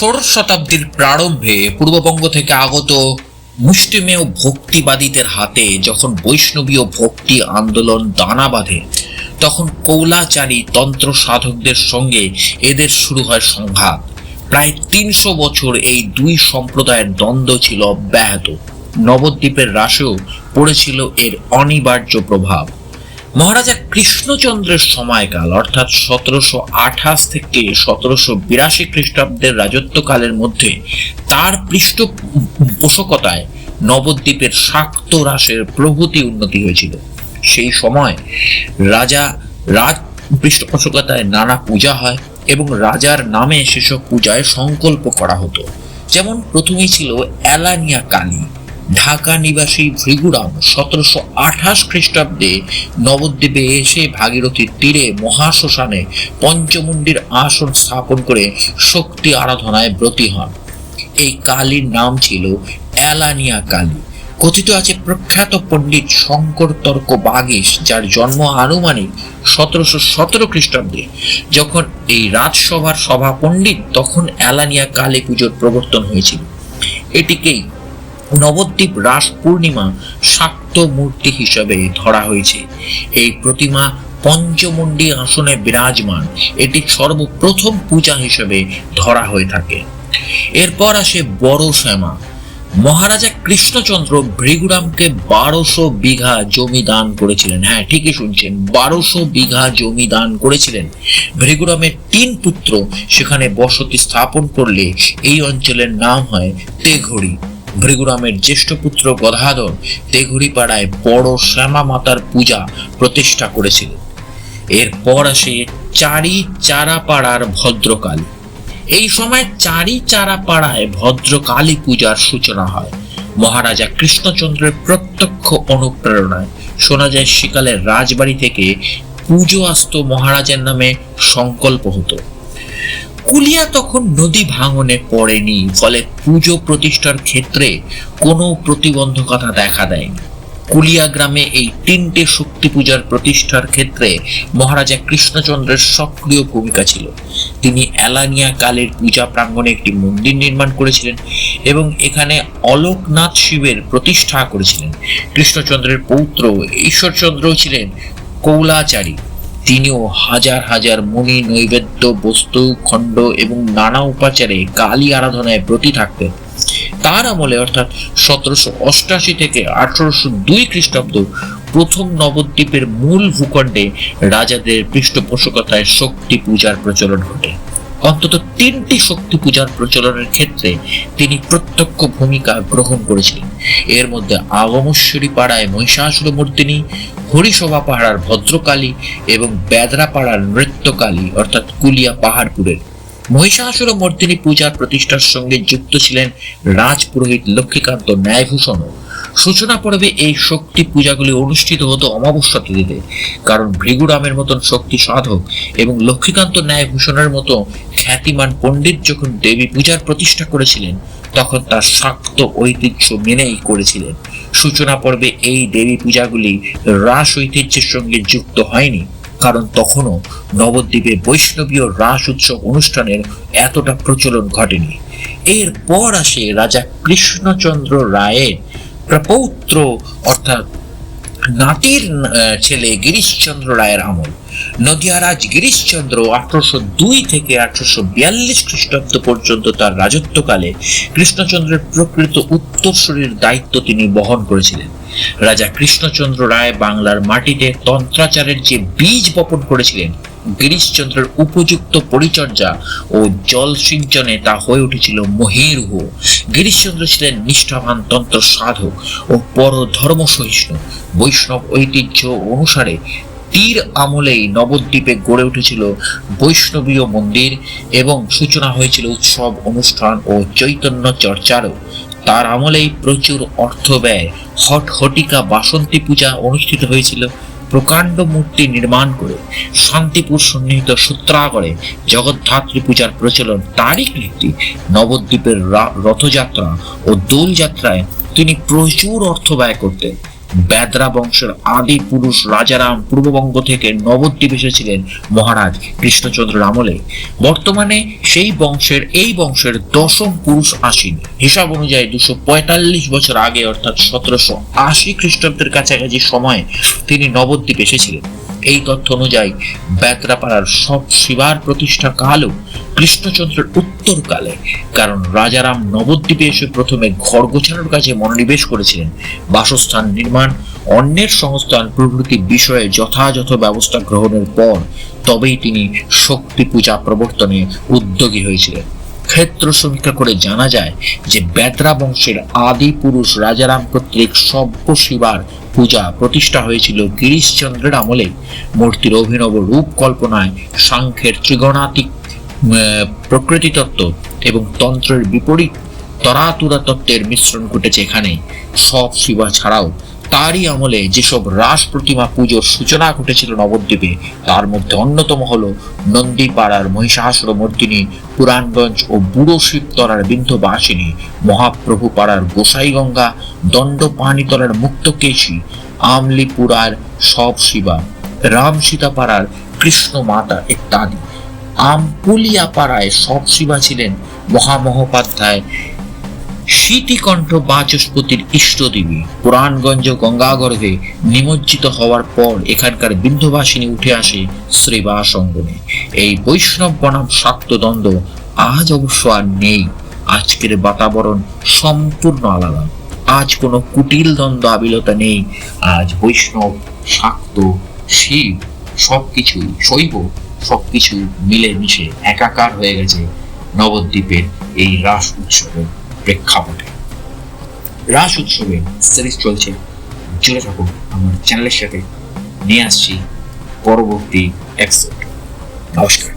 ষোড়শ শতাব্দীর প্রারম্ভে পূর্ববঙ্গ থেকে আগত মুষ্টিমেয় ভক্তিবাদীদের হাতে যখন বৈষ্ণবীয় ভক্তি আন্দোলন দানা বাঁধে, তখন কৌলাচারী তন্ত্র সাধকদের সঙ্গে এদের শুরু হয় সংঘাত। প্রায় তিনশো বছর এই দুই সম্প্রদায়ের দ্বন্দ্ব ছিল অব্যাহত নবদ্বীপের রাশেও পড়েছিল এর অনিবার্য প্রভাব। মহারাজা কৃষ্ণচন্দ্রের সময়কাল, অর্থাৎ সতেরোশো আঠাশ থেকে সতেরোশো বিরাশি খ্রিস্টাব্দের রাজত্বকালের মধ্যে, তার পৃষ্ঠপোষকতায় নবদ্বীপের শাক্ত হ্রাসের প্রভূতি উন্নতি হয়েছিল। সেই সময় রাজা রাজ পৃষ্ঠপোষকতায় নানা পূজা হয় এবং রাজার নামে সেসব পূজায় সংকল্প করা হতো। যেমন প্রথমেই ছিল অ্যালানিয়া কালী ঢাকা নিবাসী ভৃগুরাম সতেরোশো আঠাশ খ্রিস্টাব্দে নবদ্বীপে এসে ভাগীরথীর তীরে মহাশ্মশানে পঞ্চমুণ্ডির আসন স্থাপন করে শক্তি আরাধনায় ব্রতী হন। এই কালীর নাম ছিল অ্যালানিয়া কালী। কথিত আছে প্রখ্যাত পণ্ডিত শঙ্কর তর্ক বাগীশ, যার জন্ম আনুমানিক সতেরোশো সতেরো খ্রিস্টাব্দে। যখন এই রাজসভার সভা পণ্ডিত তখন অ্যালানিয়া কালী পুজোর প্রবর্তন হয়েছিল। এটিকেই নবদ্বীপ রাস পূর্ণিমা শাক্ত মূর্তি হিসাবে ধরা হয়েছে। এই প্রতিমা পঞ্চমুণ্ডী আসনে বিরাজমান। এটি সর্বপ্রথম পূজা হিসেবে ধরা হয়ে থাকে। এরপর আসে বড় শ্যামা। মহারাজা কৃষ্ণচন্দ্র ভৃগুরামকে বারোশো বিঘা জমি দান করেছিলেন। হ্যাঁ ঠিকই শুনছেন, বারোশো বিঘা জমি দান করেছিলেন। ভৃগুরামের তিন পুত্র সেখানে বসতি স্থাপন করলে এই অঞ্চলের নাম হয় তেঘড়ি। ভৃগুরামের জ্যেষ্ঠ পুত্র গদাধর তেঘড়ি পাড়ায় বড় শ্যামা মাতার পূজা প্রতিষ্ঠা করেছিলেন এরপর আসে চারি চারা পাড়ার ভদ্রকালী। এই সময় চারি চারা পাড়ায় ভদ্র কালী পূজার সূচনা হয়। মহারাজা কৃষ্ণচন্দ্রের প্রত্যক্ষ অনুপ্রেরণায়। শোনা যায়, সেকালের রাজবাড়ি থেকে পুজো আসত মহারাজের নামে সংকল্প হতো। কুলিয়া তখন নদী ভাঙনে পড়েনি, ফলে পুজো প্রতিষ্ঠার ক্ষেত্রে কোনো প্রতিবন্ধকতা দেখা দেয়নি। কুলিয়া গ্রামে এই তিনটে শক্তি পূজার প্রতিষ্ঠার ক্ষেত্রে মহারাজা কৃষ্ণচন্দ্রের সক্রিয় ভূমিকা ছিল। তিনি এলানিয়া কালের পূজা প্রাঙ্গণে একটি মন্দির নির্মাণ করেছিলেন এবং এখানে অলোকনাথ শিবের প্রতিষ্ঠা করেছিলেন। কৃষ্ণচন্দ্রের পৌত্র ঈশ্বরচন্দ্র ছিলেন কৌলাচারী। তিনিও হাজার হাজার মুনি নৈবেদ্য, বস্তু, খণ্ড এবং নানা উপাচারে কালী আরাধনায় ব্রতী থাকতেন। তার আমলে অর্থাৎ সতেরোশো অষ্টাশি থেকে আঠারোশো দুই খ্রিস্টাব্দ প্রথম নবদ্বীপের মূল ভূখণ্ডে রাজাদের পৃষ্ঠপোষকতায় শক্তি পূজার প্রচলন ঘটে। অন্তত তিনটি শক্তি পূজার প্রচলনের ক্ষেত্রে তিনি প্রত্যক্ষ ভূমিকা গ্রহণ করেছিলেন। এর মধ্যে আগমেশ্বরী পাড়ায় মহিষাসুর মূর্তিনী হরিসভা পাহাড়ার ভদ্রকালী এবং বেদরা পাড়ার নৃত্যকালী, অর্থাৎ কুলিয়া পাহাড়পুরের। মহিষাসুর মর্দিনী পূজার প্রতিষ্ঠার সঙ্গে যুক্ত ছিলেন রাজপুরোহিত লক্ষ্মীকান্ত ন্যায়ভূষণও। সূচনা পর্বে এই শক্তি পূজাগুলি অনুষ্ঠিত হতো অমাবস্যা তিথিতে। কারণ ভৃগুরামের মতন শক্তি সাধক এবং লক্ষ্মীকান্ত ন্যায়ভূষণের মতো খ্যাতিমান পণ্ডিত যখন দেবী পূজার প্রতিষ্ঠা করেছিলেন, তখন তার শাক্ত ঐতিহ্য মেনেই করেছিলেন। সূচনা পর্বে এই দেবী পূজাগুলি রাস ঐতিহ্যের সঙ্গে যুক্ত হয়নি, কারণ তখনও নবদ্বীপে বৈষ্ণবীয় রাস উৎসব অনুষ্ঠানের এতটা প্রচলন ঘটেনি। এরপর আসে রাজা কৃষ্ণচন্দ্র রায়ের প্রপৌত্র, অর্থাৎ নাতির ছেলে গিরিশচন্দ্র রায়ের আমল। নদিয়ারাজ গিরিশচন্দ্র আঠারোশো দুই থেকে আঠারোশো বিয়াল্লিশ খ্রিস্টাব্দ পর্যন্ত তার রাজত্বকালে কৃষ্ণচন্দ্রের প্রকৃত উত্তরসূরির দায়িত্ব তিনি বহন করেছিলেন। রাজা কৃষ্ণচন্দ্র রায় বাংলার মাটিতে তন্ত্রাচারের যে বীজ বপন করেছিলেন, গিরিশচন্দ্রের উপযুক্ত পরিচর্যা ও জল সিঞ্চনে তা হয়ে উঠেছিল মহিরুহ গিরিশচন্দ্র ছিলেন নিষ্ঠাবান তন্ত্র সাধক ও পর ধর্ম সহিষ্ণু। বৈষ্ণব ঐতিহ্য অনুসারে তীর আমলেই নবদ্বীপে গড়ে উঠেছিল বৈষ্ণবীয় মন্দির এবং সূচনা হয়েছিল উৎসব, অনুষ্ঠান ও চৈতন্য চর্চারও। তার আমলেই প্রচুর অর্থ ব্যয়। হট হটিকা বাসন্তী পূজা অনুষ্ঠিত হয়েছিল। প্রকাণ্ড মূর্তি নির্মাণ করে শান্তিপুর সন্নিহিত সূত্রাগরে জগদ্ধাত্রী পূজার প্রচলন তারই কীর্তি নবদ্বীপের রথযাত্রা ও দোলযাত্রায় তিনি প্রচুর অর্থ ব্যয় করতেন। বেদরা বংশের আদি পুরুষ রাজারাম পূর্ববঙ্গ থেকে নবদ্বীপ এসেছিলেন মহারাজ কৃষ্ণচন্দ্র আমলে। বর্তমানে সেই বংশের, এই বংশের দশম পুরুষ আসীন হিসাব অনুযায়ী দুশো পঁয়তাল্লিশ বছর আগে, অর্থাৎ সতেরোশো আশি খ্রিস্টাব্দের কাছাকাছি সময়ে তিনি নবদ্বীপ এসেছিলেন। এই তথ্য অনুযায়ী বেতরাপাড়ার সব শিবার প্রতিষ্ঠা কালও কৃষ্ণচন্দ্রের উত্তরকালে, কারণ রাজারাম নবদ্বীপে এসে প্রথমে ঘর গোছানোর কাজে মনোনিবেশ করেছিলেন। বাসস্থান নির্মাণ, অন্যের সংস্থান প্রভৃতি বিষয়ে যথাযথ ব্যবস্থা গ্রহণের পর তবেই তিনি শক্তি পূজা প্রবর্তনে উদ্যোগী হয়েছিলেন। ক্ষেত্র সমীক্ষা করে জানা যায় যে বেদরা বংশের আদি পুরুষ রাজারাম কর্তৃক সভ্য শিবার পূজা প্রতিষ্ঠা হয়েছিল গিরিশচন্দ্রের আমলে। মূর্তির অভিনব রূপ কল্পনায় সাংখ্যের ত্রিগণাতিক প্রকৃতি তত্ত্ব এবং তন্ত্রের বিপরীত তরাতুরা তত্ত্বের মিশ্রণ ঘটেছে এখানে। সব শিবা ছাড়াও তারই আমলে যেসব রাস প্রতিমা পুজোর সূচনা ঘটেছিল নবদ্বীপে, তার মধ্যে অন্যতম হল নন্দীপাড়ার মহিষাসুর মর্দিনী পুরাণগঞ্জ ও বুড়ো শিবতলার বিন্ধবাসিনী মহাপ্রভু পাড়ার গোসাইগঙ্গা দণ্ডপানিতলার মুক্তকেশী, আমলিপুরার সব শিবা রাম সীতাপাড়ার কৃষ্ণ মাতা ইত্যাদি। আমপুলিয়া পাড়ায় সব শিবা ছিলেন মহামহোপাধ্যায় শীতিকণ্ঠ বাচস্পতির ইষ্টদেবী। পুরাণগঞ্জ গঙ্গাগর্ভে নিমজ্জিত হওয়ার পর এখানকার বিন্ধবাসিনী উঠে আসে শ্রীবাস অঙ্গনে এই বৈষ্ণব বনাম শাক্ত দ্বন্দ্ব আজ অবশ্য আর নেই। আজকের বাতাবরণ সম্পূর্ণ আলাদা। আজ কোনো কুটিল দ্বন্দ্ব আবিলতা নেই। আজ বৈষ্ণব, শাক্ত, শিব সবকিছু শৈব সবকিছু মিলে মিশে একাকার হয়ে গেছে নবদ্বীপের এই রাস উৎসবের প্রেক্ষাপটে। রাস উৎসবে সিরিজ চলছে। জুড়ে থাকুন, আমার চ্যানেলের সাথে নিয়ে আসছি পরবর্তী এপিসোড নমস্কার।